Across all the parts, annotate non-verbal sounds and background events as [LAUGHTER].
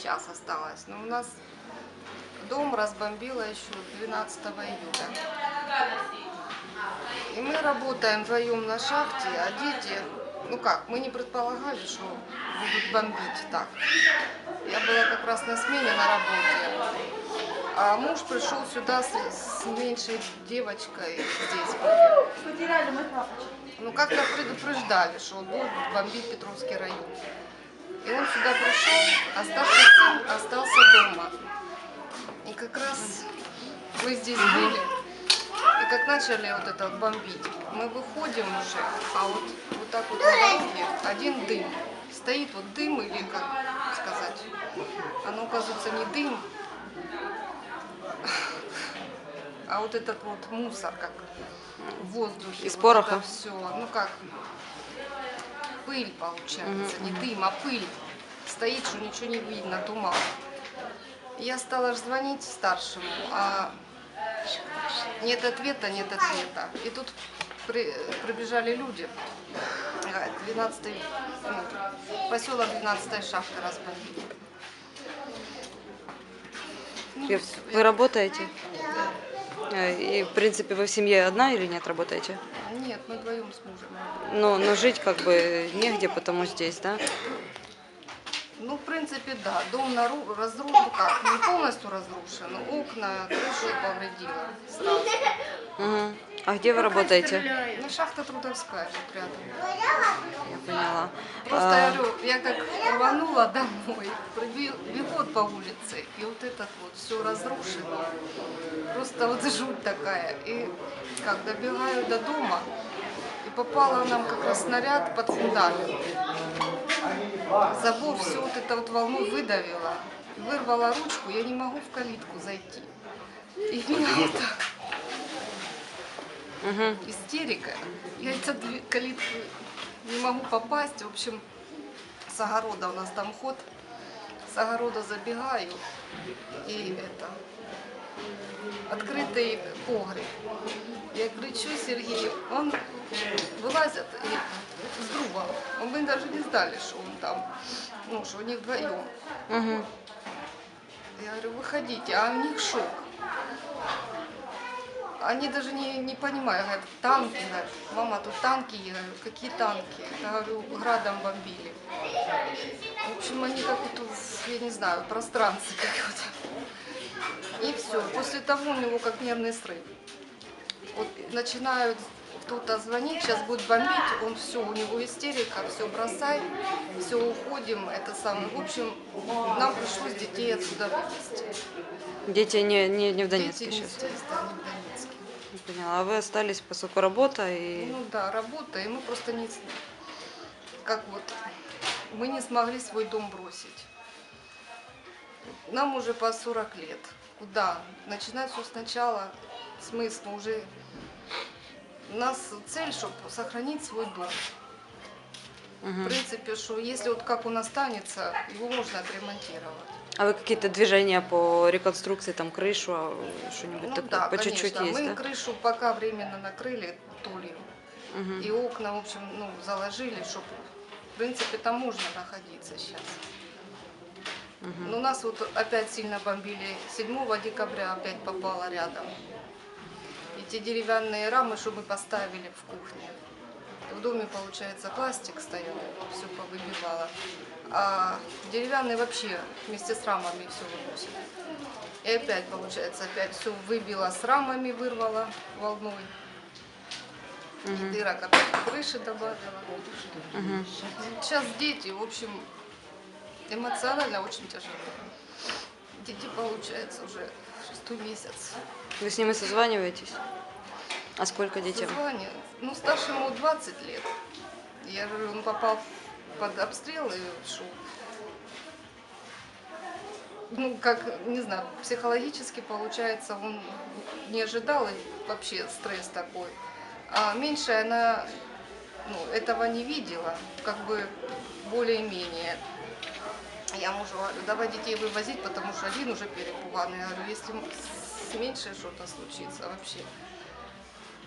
сейчас осталось. Но у нас дом разбомбило еще 12 июля. И мы работаем вдвоем на шахте, а дети, ну как, мы не предполагали, что будут бомбить так. Я была как раз на смене на работе. А муж пришел сюда с, с меньшей девочкой здесь. Потеряли мы. Ну, как-то предупреждали, что он будет бомбить Петровский район. И он сюда пришел, а старший сын остался дома. И как раз мы здесь были, и как начали вот это бомбить, мы выходим уже, а вот, вот так вот на дороге один дым. Стоит вот дым или как сказать, оно оказывается не дым, а вот этот вот мусор, как в воздухе. Из вот пороха? все, ну как, пыль получается, не дым, а пыль. Стоит, что ничего не видно, туман. Я стала звонить старшему, а нет ответа, нет ответа. И тут при- прибежали люди. Говорят, 12 ну, поселок 12 шахта разбомбили. Вы работаете? Э, И, в принципе, вы в семье одна или нет работаете? Нет, мы вдвоем с мужем. Но, но жить как бы негде, потому здесь, да? Ну, в принципе, да. Дом нару- разрушен, ну как, не полностью разрушен. Окна, крышу повредила сразу. Мгм. А где вы работаете? Ну, шахта трудовская вот рядом. Я поняла. Просто А, я говорю, я как рванула домой, бегут по улице, и вот этот вот все разрушено. Просто вот жуть такая. И как добегаю до дома, и попала нам как раз снаряд под фундамент. Забор все вот это вот волну выдавила. Вырвала ручку, я не могу в калитку зайти. И меня вот так мгм. истерика. Я дверь- калитку не могу попасть. В общем, с огорода у нас там ход. С огорода забегаю. И это открытый погреб. Я кричу Сергею, он вылазит и с другом. Мы даже не знали, что он там, ну, что они вдвоем. Мгм. Я говорю, выходите, а у них шок. Они даже не, не понимают, говорят, танки, мама, тут танки, я говорю, какие танки? Я говорю, градом бомбили. В общем, они как вот, я не знаю, в пространстве какое-то. И все, после того у него как нервный срыв. Вот начинают кто-то звонить, сейчас будет бомбить, он все, у него истерика, все бросай, все уходим, это самое. В общем, нам пришлось детей отсюда вывести. Дети не, не, не в Донецке Дети не сейчас. здесь, да, не в Донецке. Я поняла. А вы остались, поскольку работа и... Ну да, работа, и мы просто не, как вот, мы не смогли свой дом бросить. Нам уже по 40 лет. Куда? Начинать все сначала, смысл уже. У нас цель, чтобы сохранить свой дом. В Мгм. принципе, что если вот как он останется, его можно отремонтировать. А вы какие-то движения по реконструкции, там, крышу, а, что-нибудь Ну такое? да, по чуть-чуть есть, Мы да? крышу пока временно накрыли тулью. Мгм. И окна, в общем, ну, заложили, чтобы, в принципе, там можно находиться сейчас. Мгм. Но нас вот опять сильно бомбили. 7 декабря опять попало рядом. И те деревянные рамы, что мы поставили в кухне. В доме, получается, пластик стоял, все повыбивало. А деревянный вообще вместе с рамами все выносит. И опять, получается, опять все выбило с рамами, вырвало волной. Мгм. дырок опять в крыше добавила. Мгм. Сейчас дети, в общем, эмоционально очень тяжело. Дети, получается, уже шестой месяц. Вы с ними созваниваетесь? А сколько детям? Созвание. Ну, старшему 20 лет. Я говорю, он попал под обстрел и что? Ну, как, не знаю, психологически, получается, он не ожидал и вообще стресс такой. А меньшая, она ну, этого не видела, как бы более-менее. Я мужу говорю, давай детей вывозить, потому что один уже перепуганный. Я говорю, если с меньшей что-то случится вообще,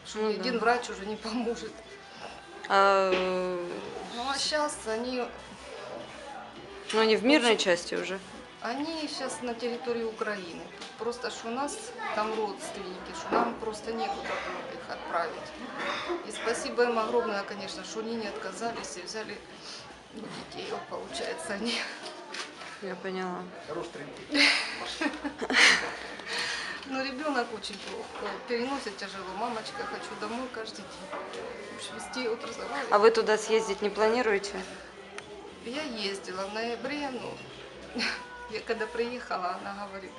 что Ну ни да. один врач уже не поможет. А, Ну а сейчас они ну, они в мирной части уже? Они сейчас на территории Украины. Просто что у нас там родственники, что нам просто некуда было их отправить. И спасибо им огромное, конечно, что они не отказались и взяли детей, вот, получается, они. Я поняла. [LAUGHS] Но ребенок очень плохо, переносит тяжело. Мамочка, хочу домой каждый день. В общем, вести вот разговаривать. А вы туда съездить не планируете? Я ездила в ноябре, ну, я когда приехала, она говорит,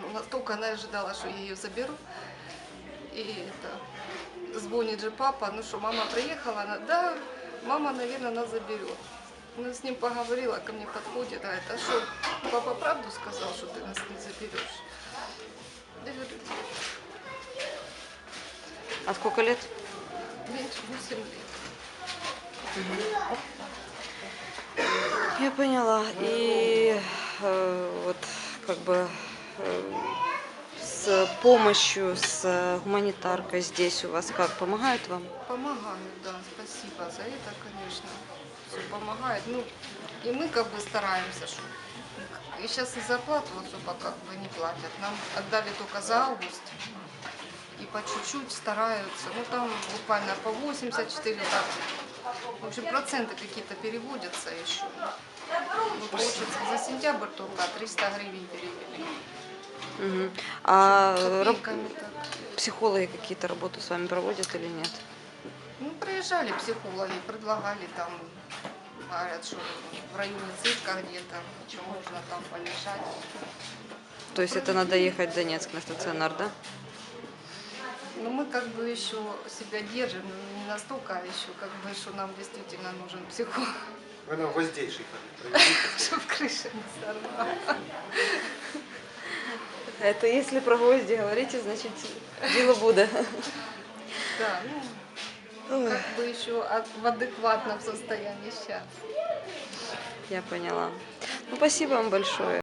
ну, настолько она ожидала, что я ее заберу. И это, звонит же папа, ну что, мама приехала, она, да, мама, наверное, нас заберет. Ну, с ним поговорила, ко мне подходит, а что, папа правду сказал, что ты нас не заберешь? А сколько лет? меньше 8 лет. Я поняла. И э, вот как бы э, с помощью, с гуманитаркой здесь у вас как помогают вам? Помогают, да, спасибо за это, конечно. Все помогает. Ну, и мы как бы стараемся, что и сейчас и зарплату особо как бы не платят. Нам отдали только за август. И по чуть-чуть стараются. Ну там буквально по 84 так. В общем, проценты какие-то переводятся еще. Ну, получится за сентябрь только 300 гривен перевели. Мгм. А раб- психологи какие-то работу с вами проводят или нет? Ну, приезжали психологи, предлагали там, говорят, что в районе цирка где-то, что можно там полежать. То есть это надо ехать в Донецк на стационар, да? Но мы как бы еще себя держим, но не настолько, а еще как бы, что нам действительно нужен психолог, Вы нам гвоздейший [LAUGHS] проведите. чтобы крыша не сорвала. Это если про гвозди говорите, значит дело буде. Да, ну, как бы еще в адекватном состоянии сейчас. Я поняла. Ну, спасибо вам большое.